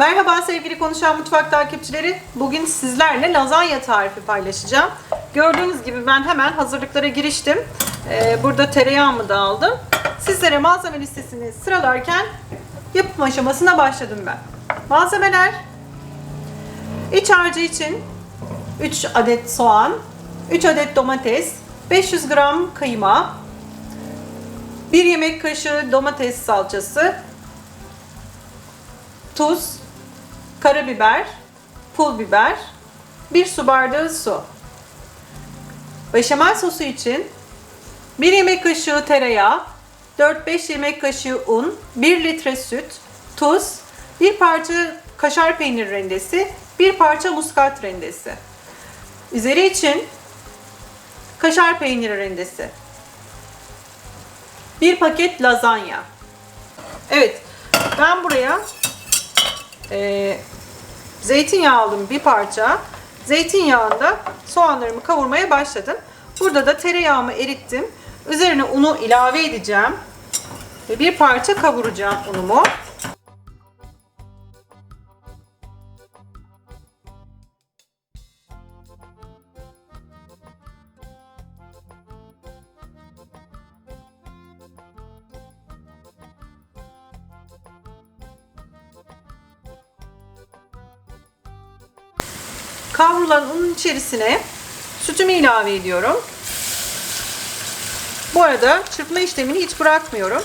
Merhaba sevgili Konuşan Mutfak takipçileri. Bugün sizlerle lazanya tarifi paylaşacağım. Gördüğünüz gibi ben hemen hazırlıklara giriştim. Ee, burada tereyağımı da aldım. Sizlere malzeme listesini sıralarken yapım aşamasına başladım ben. Malzemeler iç harcı için 3 adet soğan, 3 adet domates, 500 gram kıyma, 1 yemek kaşığı domates salçası, tuz, karabiber, pul biber, 1 su bardağı su. Beşamel sosu için 1 yemek kaşığı tereyağı, 4-5 yemek kaşığı un, 1 litre süt, tuz, 1 parça kaşar peynir rendesi, 1 parça muskat rendesi. Üzeri için kaşar peyniri rendesi. 1 paket lazanya. Evet, ben buraya e, zeytinyağı aldım bir parça. Zeytinyağında soğanlarımı kavurmaya başladım. Burada da tereyağımı erittim. Üzerine unu ilave edeceğim. Ve bir parça kavuracağım unumu. Kavrulan unun içerisine sütümü ilave ediyorum. Bu arada çırpma işlemini hiç bırakmıyorum.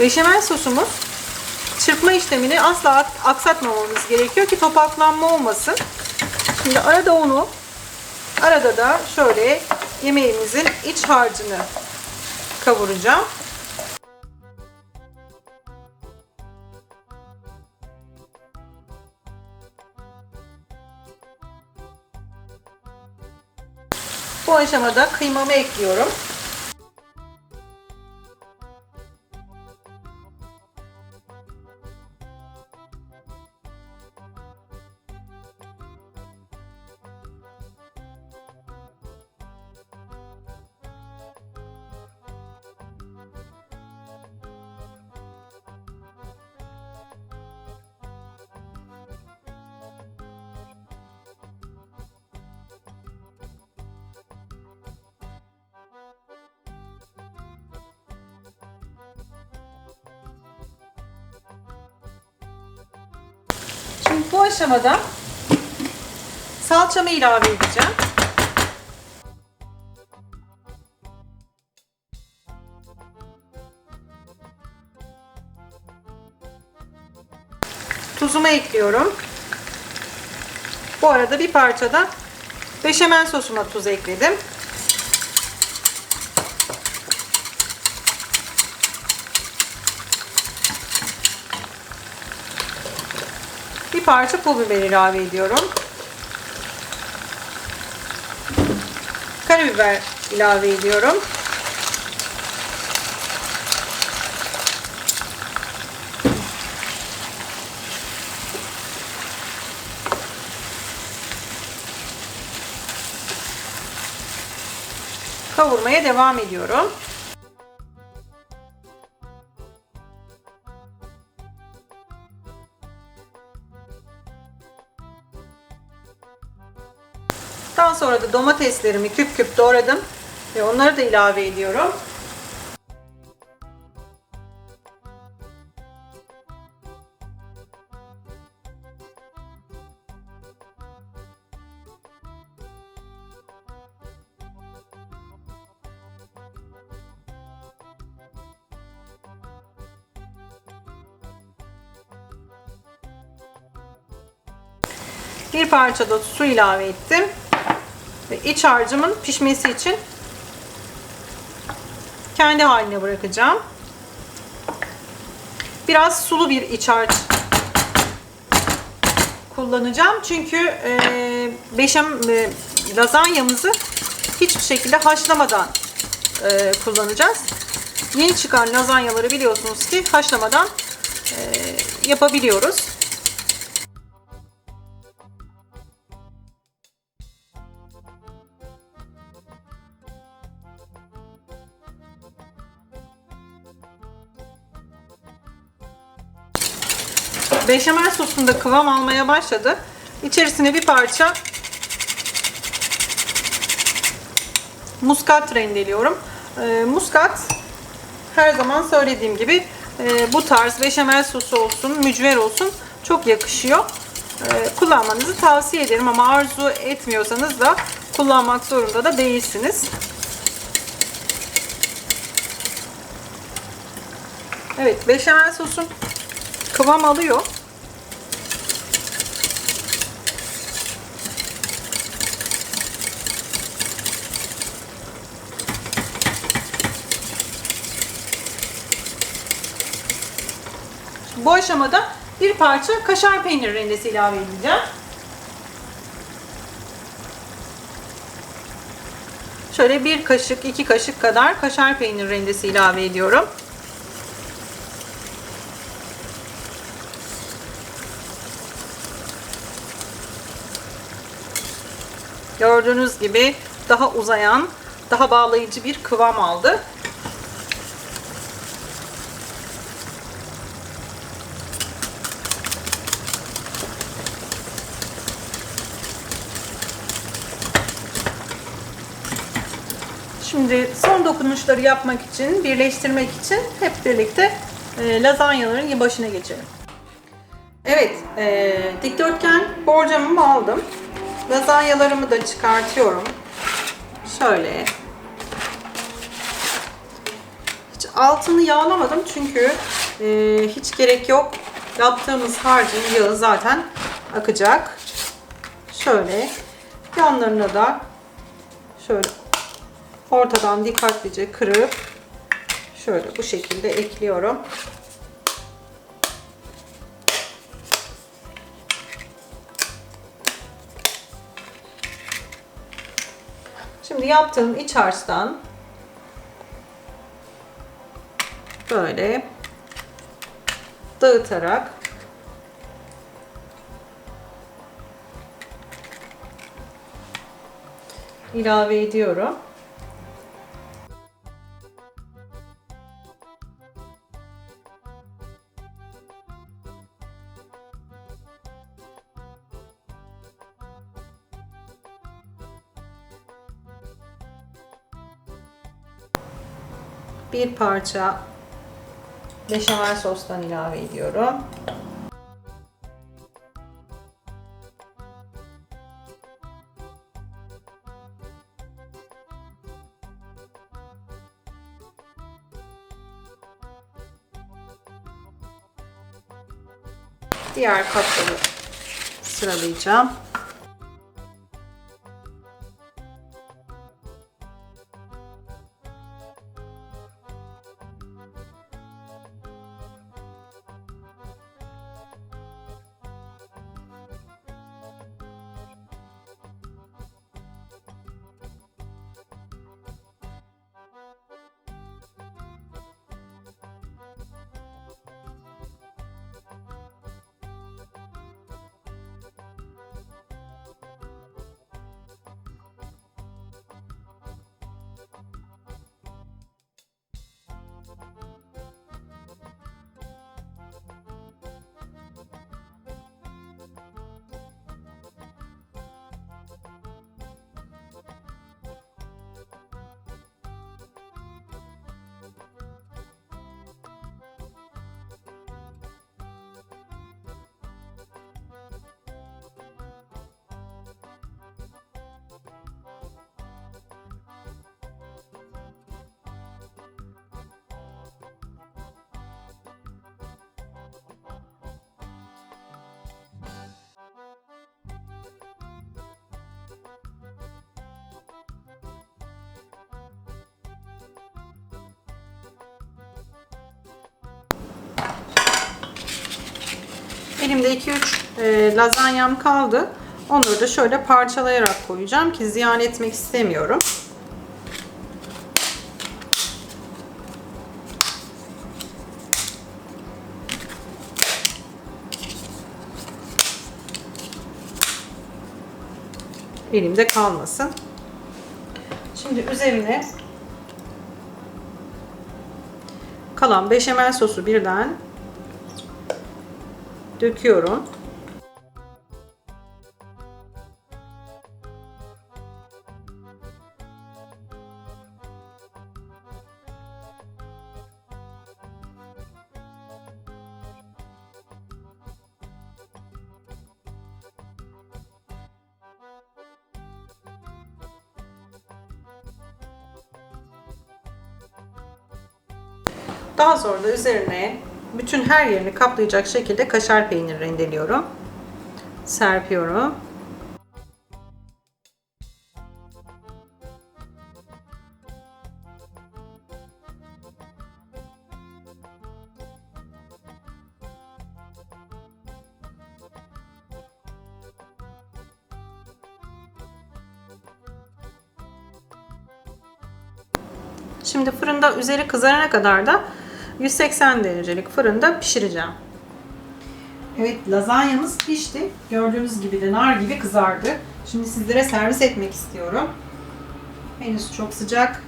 Beşamel sosumuz çırpma işlemini asla aksatmamamız gerekiyor ki topaklanma olmasın. Şimdi arada onu, arada da şöyle yemeğimizin iç harcını kavuracağım. Bu aşamada kıymamı ekliyorum. Şimdi bu aşamada salçamı ilave edeceğim. Tuzumu ekliyorum. Bu arada bir parça da beşamel sosuma tuz ekledim. Parça pul biber ilave ediyorum. Karabiber ilave ediyorum. Kavurmaya devam ediyorum. Sonra da domateslerimi küp küp doğradım ve onları da ilave ediyorum. Bir parça da su ilave ettim. İç harcımın pişmesi için kendi haline bırakacağım. Biraz sulu bir iç harç kullanacağım. Çünkü e, beşam e, lazanyamızı hiçbir şekilde haşlamadan e, kullanacağız. Yeni çıkan lazanyaları biliyorsunuz ki haşlamadan e, yapabiliyoruz. Beşamel sosunda kıvam almaya başladı. İçerisine bir parça muskat rendeliyorum. Ee, muskat her zaman söylediğim gibi e, bu tarz beşamel sosu olsun, mücver olsun çok yakışıyor. Ee, kullanmanızı tavsiye ederim ama arzu etmiyorsanız da kullanmak zorunda da değilsiniz. Evet, beşamel sosum kıvam alıyor. Bu aşamada bir parça kaşar peynir rendesi ilave edeceğim. Şöyle bir kaşık, iki kaşık kadar kaşar peynir rendesi ilave ediyorum. Gördüğünüz gibi daha uzayan, daha bağlayıcı bir kıvam aldı. Şimdi son dokunuşları yapmak için, birleştirmek için hep birlikte e, lazanyaların başına geçelim. Evet, e, dikdörtgen borcamımı aldım. Lazanyalarımı da çıkartıyorum. Şöyle. Hiç altını yağlamadım çünkü e, hiç gerek yok. Yaptığımız harcın yağı zaten akacak. Şöyle. Yanlarına da şöyle ortadan dikkatlice kırıp şöyle bu şekilde ekliyorum. Şimdi yaptığım iç harçtan böyle dağıtarak ilave ediyorum. Bir parça beşamel sostan ilave ediyorum. Diğer kapları sıralayacağım. Elimde 2-3 e, lazanyam kaldı. Onları da şöyle parçalayarak koyacağım ki ziyan etmek istemiyorum. elimde kalmasın. Şimdi üzerine kalan beşamel sosu birden döküyorum. Daha sonra da üzerine bütün her yerini kaplayacak şekilde kaşar peyniri rendeliyorum. Serpiyorum. Şimdi fırında üzeri kızarana kadar da 180 derecelik fırında pişireceğim. Evet lazanyamız pişti. Gördüğünüz gibi de nar gibi kızardı. Şimdi sizlere servis etmek istiyorum. Henüz çok sıcak.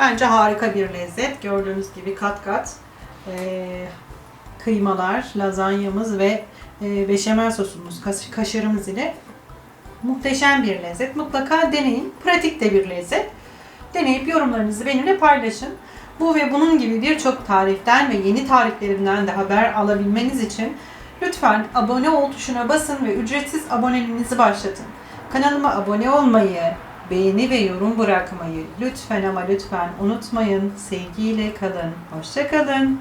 Bence harika bir lezzet. Gördüğünüz gibi kat kat e, kıymalar, lazanyamız ve e, beşamel sosumuz, kaş- kaşarımız ile muhteşem bir lezzet. Mutlaka deneyin. Pratik de bir lezzet. Deneyip yorumlarınızı benimle paylaşın. Bu ve bunun gibi birçok tariften ve yeni tariflerimden de haber alabilmeniz için lütfen abone ol tuşuna basın ve ücretsiz aboneliğinizi başlatın. Kanalıma abone olmayı, beğeni ve yorum bırakmayı lütfen ama lütfen unutmayın. Sevgiyle kalın. Hoşça kalın.